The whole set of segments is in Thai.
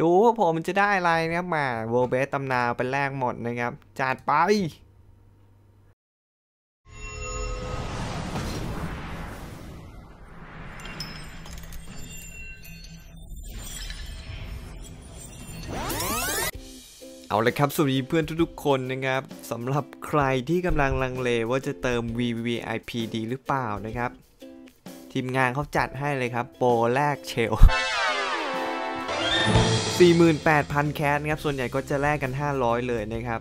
ดูว่าผมจะได้อะไรนะครับมาโวเบสตำนาเป็นแรกหมดนะครับ จัดไป เอาลยครับ สวัสดีเพื่อนทุกๆคนนะครับสำหรับใครที่กำลังลังเลว่าจะเติม VVIP ดีหรือเปล่านะครับ ทีมงานเขาจัดให้เลยครับ โปรแรกเชล 48,000 แคสครับ ส่วนใหญ่ก็จะแลกกัน 500 เลยนะครับ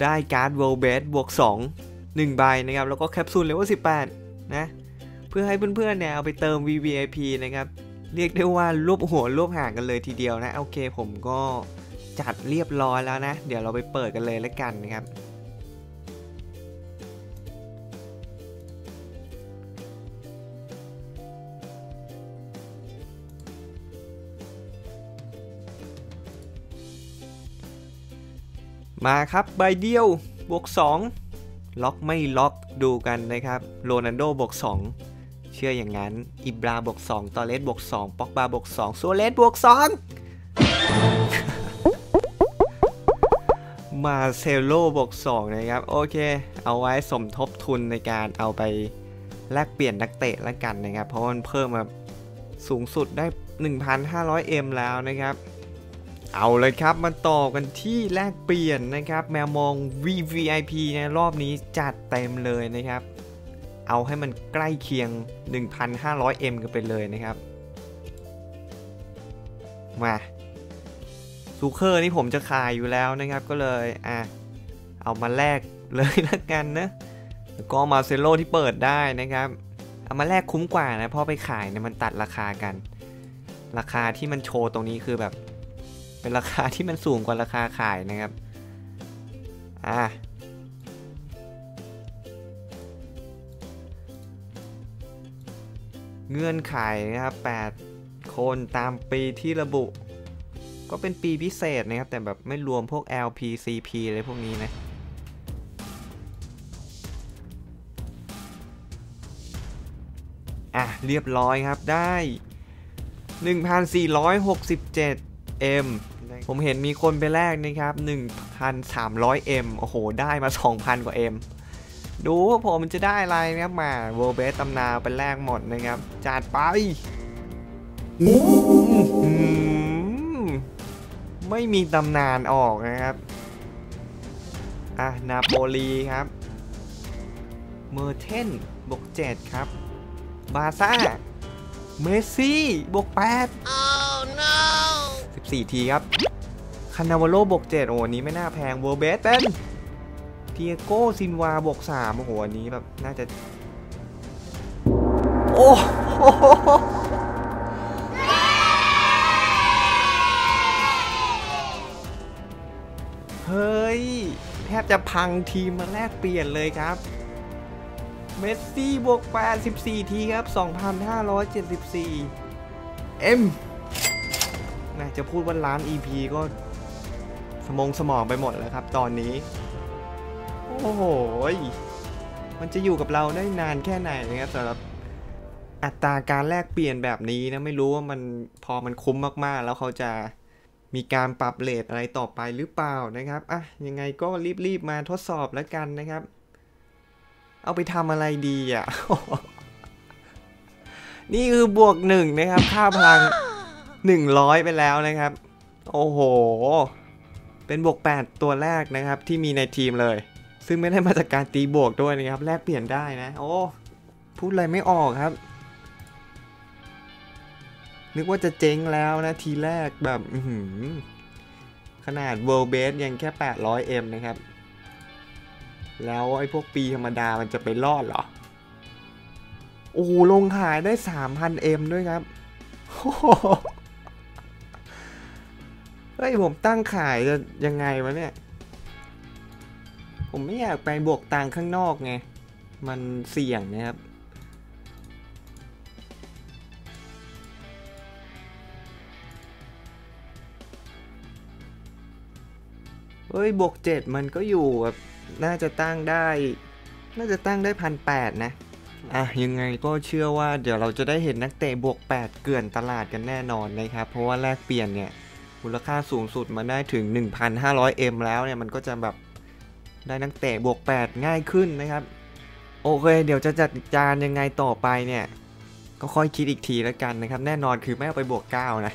ได้การ์ด World Base บวก 2 1 ใบนะครับ แล้วก็แคปซูลเลเวล18 นะ เพื่อให้เพื่อนๆเนี่ยเอาไปเติม VVIP นะครับ เรียกได้ว่ารวบหัวรวบหางกันเลยทีเดียวนะ โอเคผมก็จัดเรียบร้อยแล้วนะ เดี๋ยวเราไปเปิดกันเลยแล้วกันนะครับ มาครับใบเดียวบวก 2 ล็อกไม่ล็อกดูกันนะครับโรนันโดบวก 2 เชื่ออย่างนั้น อิบราบวก 2 ตอเลสบวก 2 ป็อกบาบวก 2 โซเลสบวก 2 มาเซโลบวก 2 นะครับ โอเค เอาไว้สมทบทุนในการเอาไปแลกเปลี่ยนนักเตะแล้วกันนะครับ เพราะมันเพิ่มมาสูงสุดได้ 1,500M แล้วนะครับ เอาเลยครับมาต่อกันที่แลกเปลี่ยนนะครับ แมวมอง VVIP ในรอบนี้จัดเต็มเลยนะครับ เอาให้มันใกล้เคียง 1,500M กันไปเลยนะครับ มาซูเคอร์นี่ผมจะขายอยู่แล้วนะครับก็เลยอะเอามาแลกเลยละกันนะแล้วก็มาเซโลที่เปิดได้นะครับ เอามาแลกคุ้มกว่านะเพราะไปขายเนี่ยมันตัดราคากัน ราคาที่มันโชว์ตรงนี้คือแบบ เป็นราคาที่มันสูงกว่าราคาขายนะครับ อะเงื่อนไขนะครับ 8 คนตามปีที่ระบุ ก็เป็นปีพิเศษนะครับ แต่แบบไม่รวมพวก LP CP อะไรพวกนี้นะ อะ เรียบร้อยครับได้ 1,467 M ผมเห็นมีคนไปแลกนะครับ 1,300 M โอ้โห ได้มา 2,000 กว่า M ดูว่าผมมันจะได้อะไรนะครับมา World Base ตำนานเป็นแรกหมดนะครับ จัดไปอื้อหือไม่มีตำนานออกนะครับ อะ นาโปลีครับ เมอร์เทนบวก7ครับ บาซ่า เมสซี่บวก8 oh, no. 14 ทีครับ คานาวโลบวก7โอ้นี้ไม่น่าแพงเวอร์เบสเป็นเทียโก้ซินวาบวก3โอ้โหอันนี้แบบน่าจะ โอ้โหเฮ้ย แทบจะพังทีมมาแลกเปลี่ยนเลยครับ เมสซี่บวก84ทีครับ2,574 M นะจะพูดว่าล้าน EP ก็ สมองสมองไปหมดแล้วครับ ตอนนี้ โอ้โห มันจะอยู่กับเราได้นานแค่ไหนนะครับสำหรับอัตราการแลกเปลี่ยนแบบนี้นะไม่รู้ว่ามันพอมันคุ้มมากๆ แล้วเขาจะมีการปรับเลทอะไรต่อไปหรือเปล่านะครับอะยังไงก็รีบๆมาทดสอบแล้วกันนะครับ เอาไปทำอะไรดีอะ นี่คือบวกหนึ่งนะครับ ค่าพลังหนึ่งร้อยไปแล้วนะครับ โอ้โห เป็นบวก 8 ตัวแรกนะครับที่มีในทีมเลย ซึ่งไม่ได้มาจากการตีบวกด้วยนะครับแลกเปลี่ยนได้นะ โอ้ พูดอะไรไม่ออกครับ นึกว่าจะเจ๊งแล้วนะทีแรกแบบขนาด World Base ยังแค่ 800M นะครับ แล้วไอ้พวกปีธรรมดามันจะไปรอดเหรอ โอ้ลงขายได้ 3,000M ด้วยครับ ฮ้ยผมตั้งขายจะยังไงวะเนี่ย ผมไม่อยากไปบวกตังข้างนอกไง มันเสี่ยงนะครับ เฮ้ยบวกเจ็ดมันก็อยู่แบบน่าจะตั้งได้ น่าจะตั้งได้พันแปดนะ อะยังไงก็เชื่อว่าเดี๋ยวเราจะได้เห็นนักเตะบวก 8 เกลื่อนตลาดกันแน่นอนนะครับ เพราะว่าแลกเปลี่ยนเนี่ย มูลค่าสูงสุดมาได้ถึง 1,500M แล้วเนี่ย มันก็จะแบบได้นักเตะบวก 8 ง่ายขึ้นนะครับ โอเค เดี๋ยวจะจัดการยังไงต่อไปเนี่ย ก็ค่อยคิดอีกทีแล้วกันนะครับ แน่นอนคือไม่เอาไปบวก 9 นะ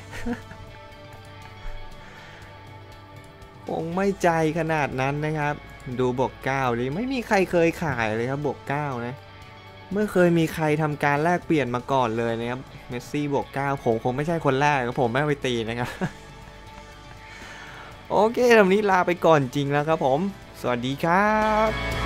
คงไม่ใจขนาดนั้นนะครับ ดูบวก9เลยไม่มีใครเคยขายเลยครับบวก9นะเมื่อเคยมีใครทำการแลกเปลี่ยนมาก่อนเลยนะครับเมสซี่บวก9ผมคงไม่ใช่คนแรกครับผมไม่ไปตีนะครับ โอเควันนี้ลาไปก่อนจริงแล้วครับผม สวัสดีครับ